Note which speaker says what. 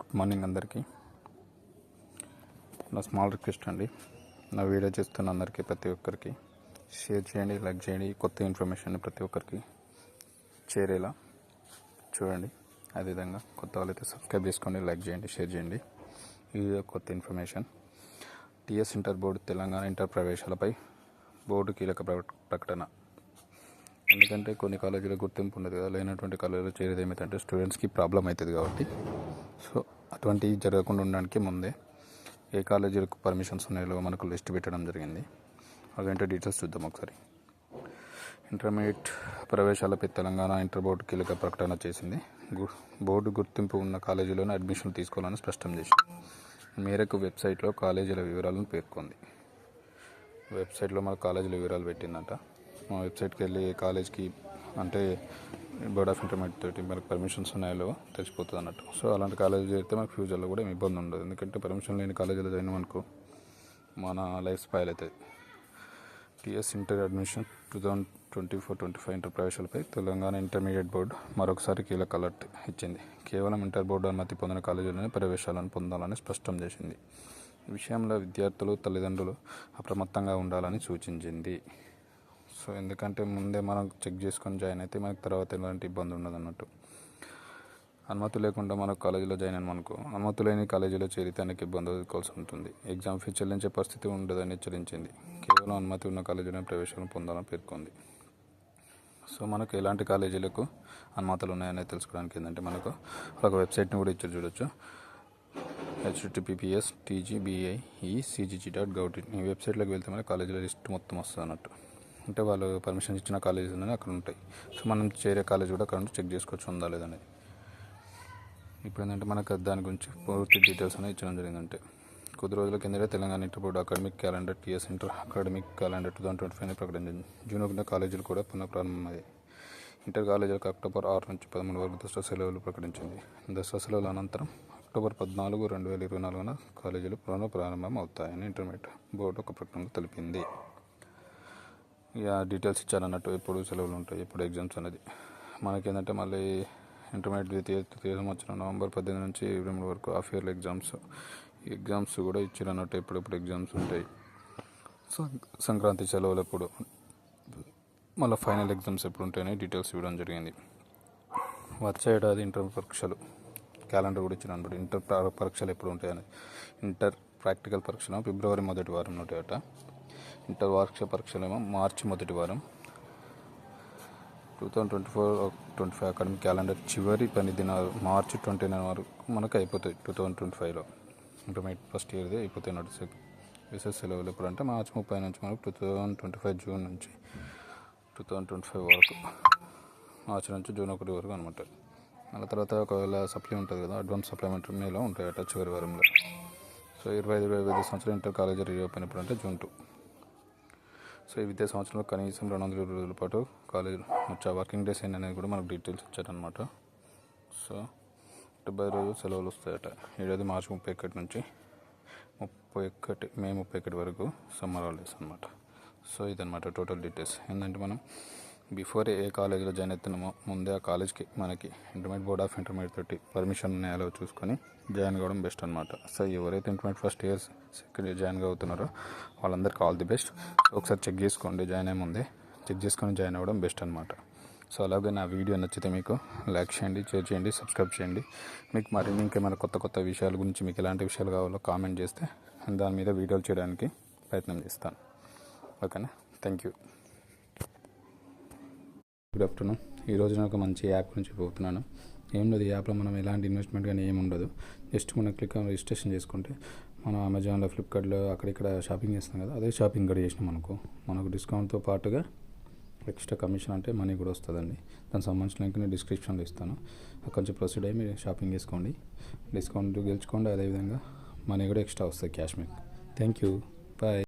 Speaker 1: Good morning అందరికీ. నా small request అండి. నా వీడియో చేస్తున్న అందరికీ ప్రతి ఒక్కరికి షేర్ చేయండి లైక్ చేయండి. కొత్త ఇన్ఫర్మేషన్ ప్రతి ఒక్కరికి చేరేలా చూడండి. అదేవిధంగా కొత్త వాళ్ళైతే సబ్స్క్రైబ్ చేసుకోండి లైక్ చేయండి షేర్ చేయండి. ఇది కొత్త information TS inter board Telangana inter ప్రవేశాలపై board కీలక ప్రకటన. ఎందుకంటే కొన్ని కాలేజీలో గుర్తింపు ఉండదు కదా. లేనటువంటి కాలేజీలో చేరేది ఏమైతే స్టూడెంట్స్కి ప్రాబ్లం అవుతుంది కాబట్టి సో అటువంటివి జరగకుండా ఉండడానికి ముందే ఏ కాలేజీలకు పర్మిషన్స్ ఉన్నాయో మనకు లిస్ట్ పెట్టడం జరిగింది. అవేంటో డీటెయిల్స్ చూద్దాం ఒకసారి. ఇంటర్మీడియట్ ప్రవేశాలపై తెలంగాణ ఇంటర్ బోర్డు కీలక ప్రకటన చేసింది. బోర్డు గుర్తింపు ఉన్న కాలేజీలోనే అడ్మిషన్ తీసుకోవాలని స్పష్టం చేసింది. మేరకు వెబ్సైట్లో కాలేజీల వివరాలను పేర్కొంది. వెబ్సైట్లో మన కాలేజీల వివరాలు పెట్టిందంట. మా వెబ్సైట్కి వెళ్ళి ఏ కాలేజ్కి అంటే బోర్డ్ ఆఫ్ ఇంటర్మీడియట్ తోటి మనకు పర్మిషన్స్ ఉన్నాయో తెచ్చిపోతుంది అన్నట్టు. సో అలాంటి కాలేజీ చేస్తే మనకు ఫ్యూచర్లో కూడా ఏమి ఇబ్బంది ఉండదు. ఎందుకంటే పర్మిషన్ లేని కాలేజీలో జాయిన్ అనుకో మన లైఫ్ స్పాయిల్ అవుతుంది TS inter admission two thousand twenty four twenty five inter ప్రవేశాలపై Telangana intermediate board మరొకసారి కీలక అలర్ట్ ఇచ్చింది. కేవలం ఇంటర్ బోర్డు అనుమతి పొందిన కాలేజీలోనే ప్రవేశాలను పొందాలని స్పష్టం చేసింది. ఈ విషయంలో విద్యార్థులు తల్లిదండ్రులు అప్రమత్తంగా ఉండాలని సూచించింది. సో ఎందుకంటే ముందే మనం చెక్ చేసుకొని జాయిన్ అయితే మనకు తర్వాత ఎలాంటి ఇబ్బంది ఉండదు అన్నట్టు. అనుమతి లేకుండా మనకు కాలేజీలో జాయిన్ అయిన మనకు అనుమతి లేని కాలేజీలో చేరితే అనేక ఇబ్బంది ఎదుర్కోవాల్సి ఉంటుంది. ఎగ్జామ్ ఫీ చెల్లించే పరిస్థితి ఉండదని హెచ్చరించింది. కేవలం అనుమతి ఉన్న కాలేజీలోనే ప్రవేశాలను పొందాలని పేర్కొంది. సో మనకు ఎలాంటి కాలేజీలకు అనుమతులు ఉన్నాయనేది తెలుసుకోవడానికి ఏంటంటే మనకు ఒక వెబ్సైట్ని కూడా ఇచ్చి చూడొచ్చు. HTTPS TGBI CGG dot gov ఈ వెబ్సైట్లోకి వెళ్తే మనకి కాలేజీల లిస్ట్ మొత్తం వస్తుంది అన్నట్టు అంటే వాళ్ళు పర్మిషన్ ఇచ్చిన కాలేజీలు అనేది అక్కడ ఉంటాయి. సో మనం చేరే కాలేజ్ కూడా అక్కడ చెక్ చేసుకోవచ్చు ఉందా లేదనేది ఇప్పుడు ఏంటంటే మనకు దాని గురించి పూర్తి డీటెయిల్స్ అనేది ఇచ్చడం జరిగిందంటే కొద్ది రోజుల కిందటే Telangana inter board academic calendar TS inter academic calendar two thousand twenty five ప్రకటించింది జూన్ ఒకటి కాలేజీలు కూడా పునః ప్రారంభమయ్యాయి ఇంటర్ కాలేజీలకు అక్టోబర్ ఆరు నుంచి పదమూడు వరకు దసరా సెలవులు ప్రకటించింది. దసరా సెలవుల అనంతరం అక్టోబర్ పద్నాలుగు రెండు వేల ఇరవై నాలుగున కాలేజీలు పునః ప్రారంభం అవుతాయని ఇంటర్మీడియట్ బోర్డు ఒక ప్రకటనలో తెలిపింది. ఇక డీటెయిల్స్ ఇచ్చారన్నట్టు ఎప్పుడు సెలవులు ఉంటాయి ఎప్పుడు ఎగ్జామ్స్ అనేది. మనకేంటంటే మళ్ళీ ఇంటర్మీడియట్ ద్వితీయ తృతీయ సంవత్సరం నవంబర్ పద్దెనిమిది నుంచి ఇరవై మూడు వరకు హాఫ్ ఇయర్లీ ఎగ్జామ్స్ ఎగ్జామ్స్ కూడా ఇచ్చారన్నట్టు ఎప్పుడెప్పుడు ఎగ్జామ్స్ ఉంటాయి. సంక్రాంతి సెలవులు ఎప్పుడు మళ్ళీ ఫైనల్ ఎగ్జామ్స్ ఎప్పుడు ఉంటాయని డీటెయిల్స్ ఇవ్వడం జరిగింది. వచ్చే ఏడాది ఇంటర్ పరీక్షలు క్యాలెండర్ కూడా ఇచ్చిన అనమాట ఇంటర్ పరీక్షలు ఎప్పుడు ఉంటాయని ఇంటర్ ప్రాక్టికల్ పరీక్షలు ఫిబ్రవరి మొదటి వారం ఉంటాయట. ఇంటర్ వార్షిక పరీక్షలేమో మార్చి మొదటి వారం. Two thousand twenty four twenty five academic calendar చివరి పని దినాలు మార్చి ట్వంటీ నైన్ వరకు మనకు అయిపోతాయి టూ థౌజండ్ ట్వంటీ ఫైవ్లో. ఇంటర్మీడియట్ ఫస్ట్ ఇయర్ది అయిపోతాయి నడుస్తాయి విశేష సెలవులు ఎప్పుడు అంటే మార్చి ముప్పై నుంచి మనకు two thousand twenty five June నుంచి టూ థౌజండ్ ట్వంటీ ఫైవ్ వరకు. మార్చి నుంచి జూన్ ఒకటి వరకు అనమాట మళ్ళీ తర్వాత ఒకవేళ సప్లై ఉంటుంది కదా అడ్వాన్స్ సప్లిమెంటరీ మేలో ఉంటాయట చివరి వారంలో. సో ఇరవై ఐదు ఇరవై ఐదు సంవత్సరాలు ఇంటర్ కాలేజీ రీఓపెన్ ఎప్పుడు అంటే జూన్ టూ. సో ఈ విద్యా సంవత్సరంలో కనీసం రెండు వందల ఇరవై రోజుల పాటు కాలేజ్ వచ్చే వర్కింగ్ డేస్ ఏంటి అనేది కూడా మనకు డీటెయిల్స్ ఇచ్చారనమాట సో డెబ్బై రోజులు సెలవులు వస్తాయట. ఏడాది మార్చి ముప్పై ఒకటి నుంచి ముప్పై ఒకటి మే ముప్పై ఒకటి వరకు సమ్మర్ హాలిడేస్ అనమాట సో ఇదనమాట టోటల్ డీటెయిల్స్. ఏంటంటే మనం బిఫోర్ ఏ కాలేజీలో జాయిన్ అవుతున్నామో ముందే ఆ కాలేజ్కి మనకి ఇంటర్మీడియట్ బోర్డ్ ఆఫ్ ఇంటర్మీడియట్ తోటి పర్మిషన్ ఉన్నాయో చూసుకొని జాయిన్ కావడం బెస్ట్ అనమాట సో ఎవరైతే intermediate first years second year join అవుతున్నారో వాళ్ళందరికీ ఆల్ ది బెస్ట్. ఒకసారి చెక్ చేసుకోండి జాయిన్ అయ్యే ముందే చెక్ చేసుకొని జాయిన్ అవ్వడం బెస్ట్ అనమాట సో అలాగే నా వీడియో నచ్చితే మీకు లైక్ చేయండి షేర్ చేయండి సబ్స్క్రైబ్ చేయండి. మీకు మరిన్ని ఇంకేమైనా కొత్త కొత్త విషయాల గురించి మీకు ఎలాంటి విషయాలు కావాలో కామెంట్ చేస్తే దాని మీద వీడియోలు చేయడానికి ప్రయత్నం చేస్తాను. ఓకేనా? Thank you. గుడ్ ఆఫ్టర్నూన్ ఈ రోజు నేను ఒక మంచి యాప్ గురించి పోతున్నాను ఏం లేదు ఈ యాప్లో మనం ఎలాంటి ఇన్వెస్ట్మెంట్ కానీ ఏమి ఉండదు. జస్ట్ మనం క్లిక్ రిజిస్ట్రేషన్ చేసుకుంటే మనం అమెజాన్లో ఫ్లిప్కార్ట్లో అక్కడిక్కడ షాపింగ్ చేస్తాం కదా అదే షాపింగ్ కూడా చేసినాం అనుకో మనకు డిస్కౌంట్తో పాటుగా ఎక్స్ట్రా కమిషన్ అంటే మనీ కూడా వస్తుందండి. దానికి సంబంధించిన లింక్ నేను డిస్క్రిప్షన్లో ఇస్తాను. అక్కడి నుంచి ప్రొసీడ్ అయ్యి మీరు షాపింగ్ చేసుకోండి. డిస్కౌంట్ గెలుచుకోండి అదేవిధంగా మనీ కూడా ఎక్స్ట్రా వస్తుంది క్యాష్ మీకు. Thank you bye